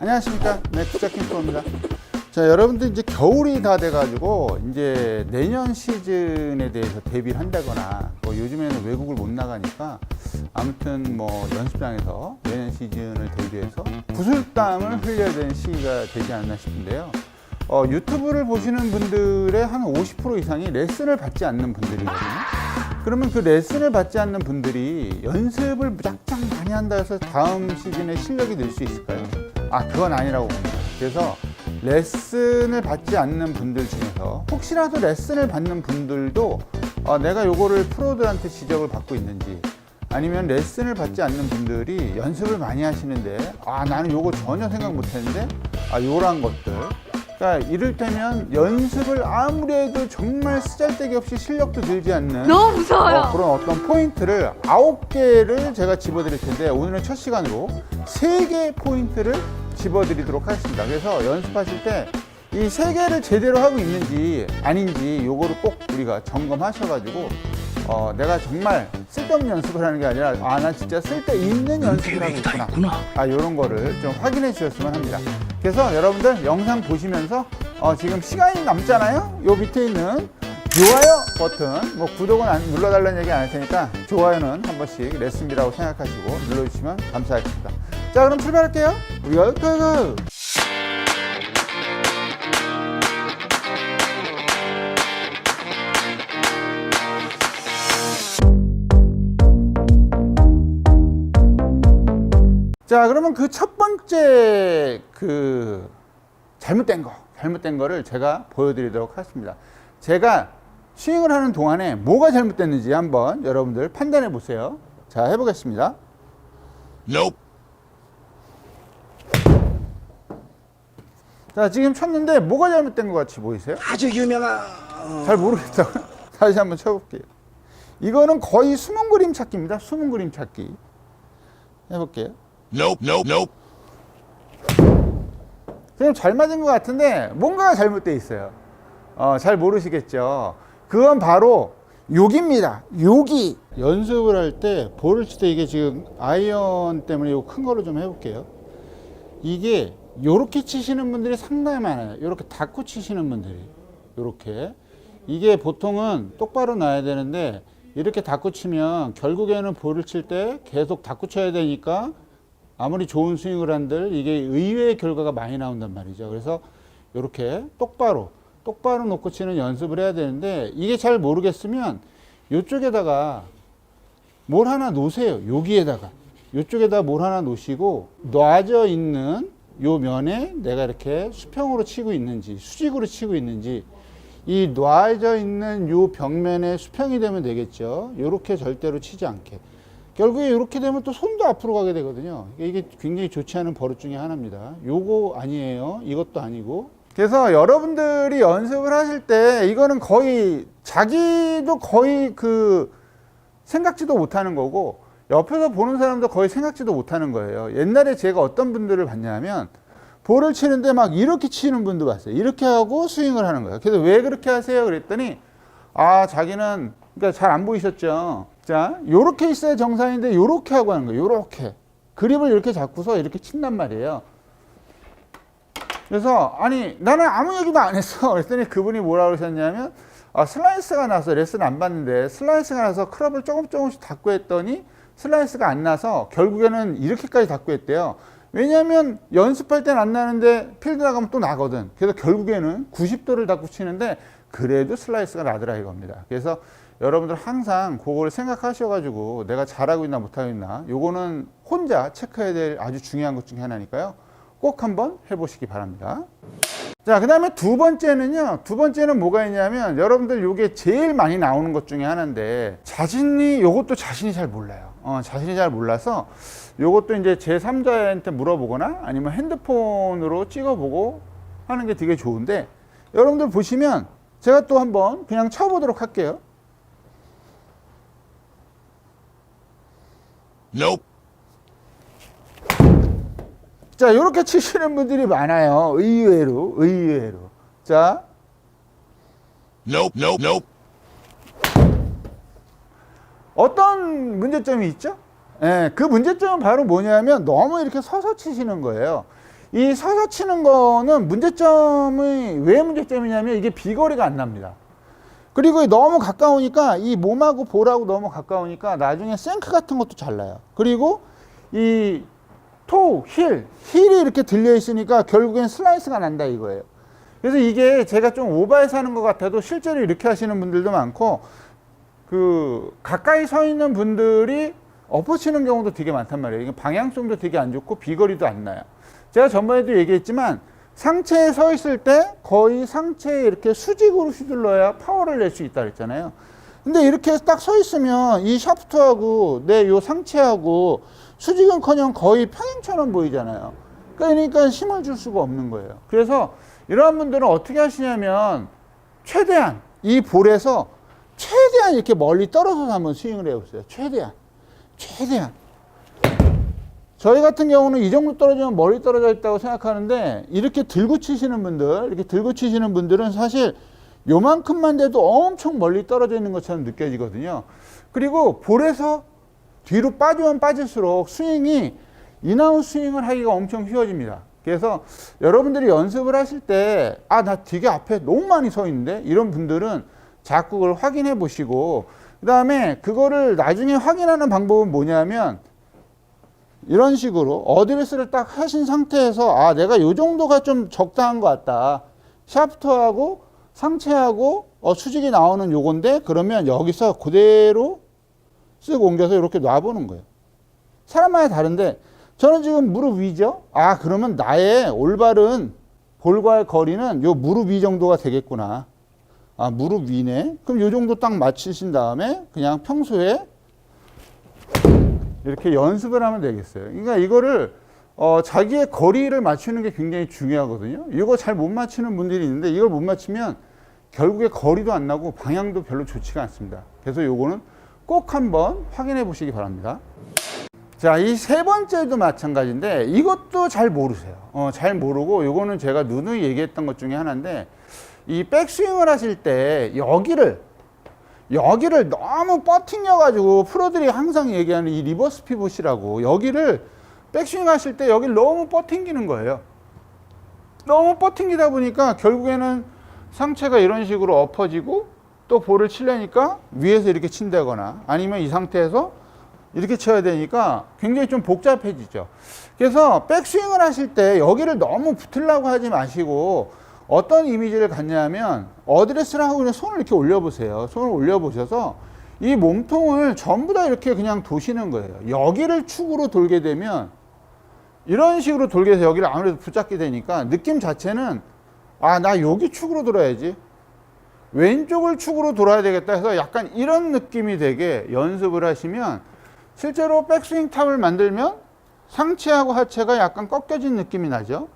안녕하십니까. 네, 투자킹 프로입니다. 자, 여러분들 이제 겨울이 다 돼가지고 이제 내년 시즌에 대해서 대비를 한다거나 뭐 요즘에는 외국을 못 나가니까 아무튼 뭐 연습장에서 내년 시즌을 대비해서 구슬땀을 흘려야 되는 시기가 되지 않나 싶은데요. 어, 유튜브를 보시는 분들의 한 50% 이상이 레슨을 받지 않는 분들이거든요. 그러면 그 레슨을 받지 않는 분들이 연습을 무작정 많이 한다 해서 다음 시즌에 실력이 늘 수 있을까요? 아, 그건 아니라고 봅니다. 그래서 레슨을 받지 않는 분들 중에서 혹시라도 레슨을 받는 분들도 어, 내가 요거를 프로들한테 지적을 받고 있는지 아니면 레슨을 받지 않는 분들이 연습을 많이 하시는데 아 나는 요거 전혀 생각 못 했는데 아 요런 것들 그러니까 이를테면 연습을 아무리 해도 정말 쓰잘데기 없이 실력도 늘지 않는 너무 무서워요. 어, 그런 어떤 포인트를 아홉 개를 제가 집어드릴 텐데 오늘은 첫 시간으로 세 개 포인트를 집어드리도록 하겠습니다. 그래서 연습하실 때 이 세 개를 제대로 하고 있는지 아닌지 요거를 꼭 우리가 점검하셔가지고 어, 내가 정말 쓸데없는 연습을 하는 게 아니라 아난 진짜 쓸데 있는 연습을 하고 있구나. 아 요런 거를 좀 확인해 주셨으면 합니다. 그래서 여러분들 영상 보시면서 어, 지금 시간이 남잖아요. 요 밑에 있는 좋아요 버튼, 뭐 구독은 안 눌러달라는 얘기 안 할 테니까 좋아요는 한 번씩 레슨비라고 생각하시고 눌러주시면 감사하겠습니다. 자, 그럼 출발할게요. 우리가 고고! 자, 그러면 그 첫 번째 그 잘못된 거, 잘못된 거를 제가 보여드리도록 하겠습니다. 제가 스윙을 하는 동안에 뭐가 잘못됐는지 한번 여러분들 판단해 보세요. 자, 해보겠습니다. Nope. 자, 지금 쳤는데 뭐가 잘못된 것 같이 보이세요? 아주 유명한 잘 모르겠다고. 다시 한번 쳐볼게요. 이거는 거의 숨은 그림 찾기입니다. 숨은 그림 찾기. 해볼게요. Nope. Nope. Nope. 그냥 잘 맞은 것 같은데 뭔가가 잘못돼 있어요. 어, 잘 모르시겠죠. 그건 바로 여기입니다. 여기 연습을 할 때 볼을 칠 때 이게 지금 아이언 때문에 이거 큰 걸로 좀 해볼게요. 이게 요렇게 치시는 분들이 상당히 많아요. 요렇게 닫고 치시는 분들이 요렇게 이게 보통은 똑바로 놔야 되는데 이렇게 닫고 치면 결국에는 볼을 칠 때 계속 닫고 쳐야 되니까 아무리 좋은 스윙을 한들 이게 의외의 결과가 많이 나온단 말이죠. 그래서 이렇게 똑바로 똑바로 놓고 치는 연습을 해야 되는데 이게 잘 모르겠으면 이쪽에다가 뭘 하나 놓으세요. 여기에다가 이쪽에다 뭘 하나 놓으시고 놔져 있는 요 면에 내가 이렇게 수평으로 치고 있는지 수직으로 치고 있는지 이 놔져 있는 요 벽면에 수평이 되면 되겠죠. 이렇게 절대로 치지 않게. 결국에 이렇게 되면 또 손도 앞으로 가게 되거든요. 이게 굉장히 좋지 않은 버릇 중에 하나입니다. 요거 아니에요. 이것도 아니고. 그래서 여러분들이 연습을 하실 때 이거는 거의 자기도 거의 그 생각지도 못하는 거고 옆에서 보는 사람도 거의 생각지도 못하는 거예요. 옛날에 제가 어떤 분들을 봤냐면 볼을 치는데 막 이렇게 치는 분도 봤어요. 이렇게 하고 스윙을 하는 거예요. 그래서 왜 그렇게 하세요? 그랬더니 아 자기는 그러니까 잘 안 보이셨죠. 자 요렇게 있어야 정상인데 요렇게 하고 하는 거예요. 요렇게 그립을 이렇게 잡고서 이렇게 친단 말이에요. 그래서 아니 나는 아무 얘기도 안 했어. 그랬더니 그분이 뭐라 그러셨냐면 아, 슬라이스가 나서 레슨 안 받는데 슬라이스가 나서 클럽을 조금 조금씩 닫고 했더니 슬라이스가 안 나서 결국에는 이렇게까지 닫고 했대요. 왜냐하면 연습할 땐 안 나는데 필드 나가면 또 나거든. 그래서 결국에는 90도를 닫고 치는데 그래도 슬라이스가 나더라 이겁니다. 그래서 여러분들 항상 그걸 생각하셔가지고 내가 잘하고 있나 못하고 있나 요거는 혼자 체크해야 될 아주 중요한 것 중에 하나니까요. 꼭 한번 해보시기 바랍니다. 자, 그 다음에 두 번째는요. 두 번째는 뭐가 있냐면 여러분들 요게 제일 많이 나오는 것 중에 하나인데 자신이 요것도 자신이 잘 몰라요. 어, 자신이 잘 몰라서 요것도 이제 제 3자한테 물어보거나 아니면 핸드폰으로 찍어보고 하는 게 되게 좋은데 여러분들 보시면 제가 또 한번 그냥 쳐보도록 할게요. Nope. 자, 이렇게 치시는 분들이 많아요. 의외로, 의외로. 자, Nope. Nope. Nope. 어떤 문제점이 있죠? 예, 그 문제점은 바로 뭐냐면 너무 이렇게 서서 치시는 거예요. 이 서서 치는 거는 문제점이 왜 문제점이냐면 이게 비거리가 안 납니다. 그리고 너무 가까우니까 이 몸하고 볼하고 너무 가까우니까 나중에 생크 같은 것도 잘 나요. 그리고 이 토, 힐, 힐이 이렇게 들려 있으니까 결국엔 슬라이스가 난다 이거예요. 그래서 이게 제가 좀 오버해서 하는 것 같아도 실제로 이렇게 하시는 분들도 많고 그 가까이 서 있는 분들이 엎어치는 경우도 되게 많단 말이에요. 이게 방향성도 되게 안 좋고 비거리도 안 나요. 제가 전번에도 얘기했지만 상체에 서 있을 때 거의 상체에 이렇게 수직으로 휘둘러야 파워를 낼 수 있다 그랬잖아요. 근데 이렇게 딱 서 있으면 이 샤프트하고 내 요 상체하고 수직은커녕 거의 평행처럼 보이잖아요. 그러니까 힘을 줄 수가 없는 거예요. 그래서 이러한 분들은 어떻게 하시냐면 최대한 이 볼에서 최대한 이렇게 멀리 떨어져서 한번 스윙을 해보세요. 최대한. 최대한. 저희 같은 경우는 이 정도 떨어지면 멀리 떨어져 있다고 생각하는데 이렇게 들고 치시는 분들, 이렇게 들고 치시는 분들은 사실 요만큼만 돼도 엄청 멀리 떨어져 있는 것처럼 느껴지거든요. 그리고 볼에서 뒤로 빠지면 빠질수록 스윙이 인아웃 스윙을 하기가 엄청 쉬워집니다. 그래서 여러분들이 연습을 하실 때, 아, 나 되게 앞에 너무 많이 서 있는데? 이런 분들은 자꾸 그걸 확인해 보시고, 그 다음에 그거를 나중에 확인하는 방법은 뭐냐면, 이런 식으로 어드레스를 딱 하신 상태에서, 아, 내가 요 정도가 좀 적당한 것 같다. 샤프트하고 상체하고 어, 수직이 나오는 요건데, 그러면 여기서 그대로 쓱 옮겨서 이렇게 놔보는 거예요. 사람마다 다른데 저는 지금 무릎 위죠. 아 그러면 나의 올바른 볼과의 거리는 요 무릎 위 정도가 되겠구나. 아 무릎 위네. 그럼 요 정도 딱 맞추신 다음에 그냥 평소에 이렇게 연습을 하면 되겠어요. 그러니까 이거를 어, 자기의 거리를 맞추는 게 굉장히 중요하거든요. 이거 잘 못 맞추는 분들이 있는데 이걸 못 맞추면 결국에 거리도 안 나고 방향도 별로 좋지가 않습니다. 그래서 요거는 꼭 한번 확인해 보시기 바랍니다. 자, 이 세 번째도 마찬가지인데 이것도 잘 모르세요. 어, 잘 모르고 요거는 제가 누누이 얘기했던 것 중에 하나인데 이 백스윙을 하실 때 여기를 여기를 너무 버팅겨 가지고 프로들이 항상 얘기하는 이 리버스 피봇이라고 여기를 백스윙 하실 때 여기를 너무 버팅기는 거예요. 너무 버팅기다 보니까 결국에는 상체가 이런 식으로 엎어지고 또 볼을 치려니까 위에서 이렇게 친다거나 아니면 이 상태에서 이렇게 쳐야 되니까 굉장히 좀 복잡해지죠. 그래서 백스윙을 하실 때 여기를 너무 붙으려고 하지 마시고 어떤 이미지를 갖냐면 어드레스를 하고 그냥 손을 이렇게 올려보세요. 손을 올려보셔서 이 몸통을 전부 다 이렇게 그냥 도시는 거예요. 여기를 축으로 돌게 되면 이런 식으로 돌게 돼서 여기를 아무래도 붙잡게 되니까 느낌 자체는 아, 나 여기 축으로 돌아야지. 왼쪽을 축으로 돌아야 되겠다 해서 약간 이런 느낌이 되게 연습을 하시면 실제로 백스윙 탑을 만들면 상체하고 하체가 약간 꺾여진 느낌이 나죠.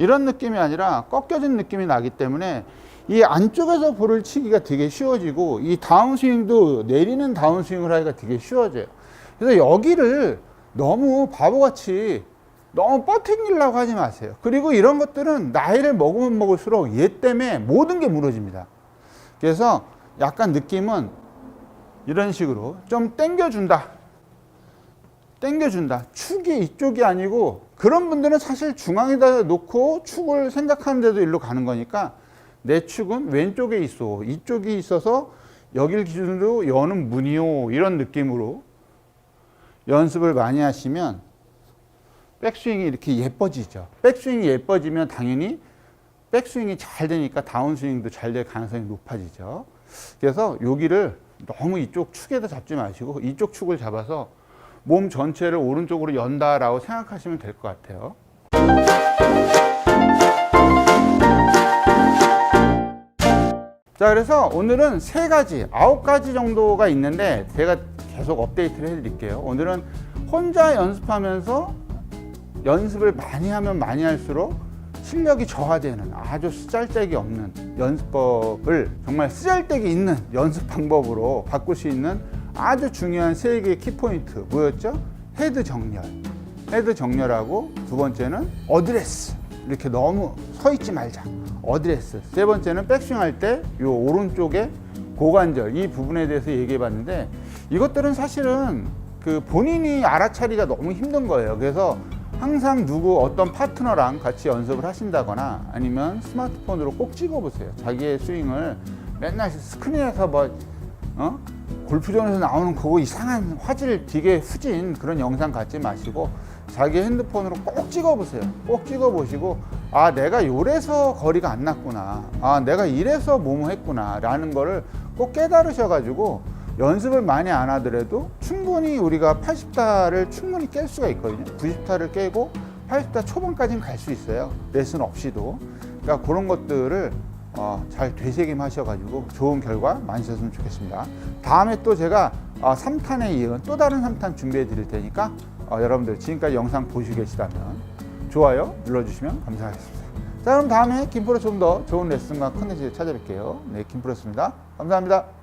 이런 느낌이 아니라 꺾여진 느낌이 나기 때문에 이 안쪽에서 볼을 치기가 되게 쉬워지고 이 다운스윙도 내리는 다운스윙을 하기가 되게 쉬워져요. 그래서 여기를 너무 바보같이 너무 뻗팅기려고 하지 마세요. 그리고 이런 것들은 나이를 먹으면 먹을수록 얘 때문에 모든 게 무너집니다. 그래서 약간 느낌은 이런 식으로 좀 당겨준다. 당겨준다. 축이 이쪽이 아니고 그런 분들은 사실 중앙에다 놓고 축을 생각하는데도 일로 가는 거니까 내 축은 왼쪽에 있어. 이쪽이 있어서 여길 기준으로 여는 문이요. 이런 느낌으로 연습을 많이 하시면 백스윙이 이렇게 예뻐지죠. 백스윙이 예뻐지면 당연히 백스윙이 잘 되니까 다운스윙도 잘 될 가능성이 높아지죠. 그래서 여기를 너무 이쪽 축에다 잡지 마시고 이쪽 축을 잡아서 몸 전체를 오른쪽으로 연다라고 생각하시면 될 것 같아요. 자, 그래서 오늘은 세 가지, 아홉 가지 정도가 있는데 제가 계속 업데이트를 해드릴게요. 오늘은 혼자 연습하면서 연습을 많이 하면 많이 할수록 실력이 저하되는 아주 쓰잘데기 없는 연습법을 정말 쓰잘데기 있는 연습 방법으로 바꿀 수 있는 아주 중요한 세 개의 키포인트 뭐였죠? 헤드 정렬. 헤드 정렬하고 두 번째는 어드레스. 이렇게 너무 서 있지 말자. 어드레스. 세 번째는 백스윙 할때요 오른쪽에 고관절 이 부분에 대해서 얘기해 봤는데 이것들은 사실은 그 본인이 알아차리기가 너무 힘든 거예요. 그래서 항상 누구 어떤 파트너랑 같이 연습을 하신다거나 아니면 스마트폰으로 꼭 찍어보세요. 자기의 스윙을 맨날 스크린에서 뭐 어? 골프존에서 나오는 그거 이상한 화질 되게 후진 그런 영상 갖지 마시고 자기 핸드폰으로 꼭 찍어보세요. 꼭 찍어보시고 아 내가 요래서 거리가 안 났구나. 아 내가 이래서 뭐뭐 했구나 라는 거를 꼭 깨달으셔가지고 연습을 많이 안 하더라도 충분히 우리가 80타를 충분히 깰 수가 있거든요. 90타를 깨고 80타 초반까지는 갈 수 있어요. 레슨 없이도. 그러니까 그런 것들을 어, 잘 되새김하셔가지고 좋은 결과 많으셨으면 좋겠습니다. 다음에 또 제가 어, 3탄에 이은 또 다른 3탄 준비해 드릴 테니까 어, 여러분들 지금까지 영상 보시고 계시다면 좋아요 눌러주시면 감사하겠습니다. 자 그럼 다음에 김프로 좀 더 좋은 레슨과 컨텐츠 찾아뵐게요. 네 김프로였습니다. 감사합니다.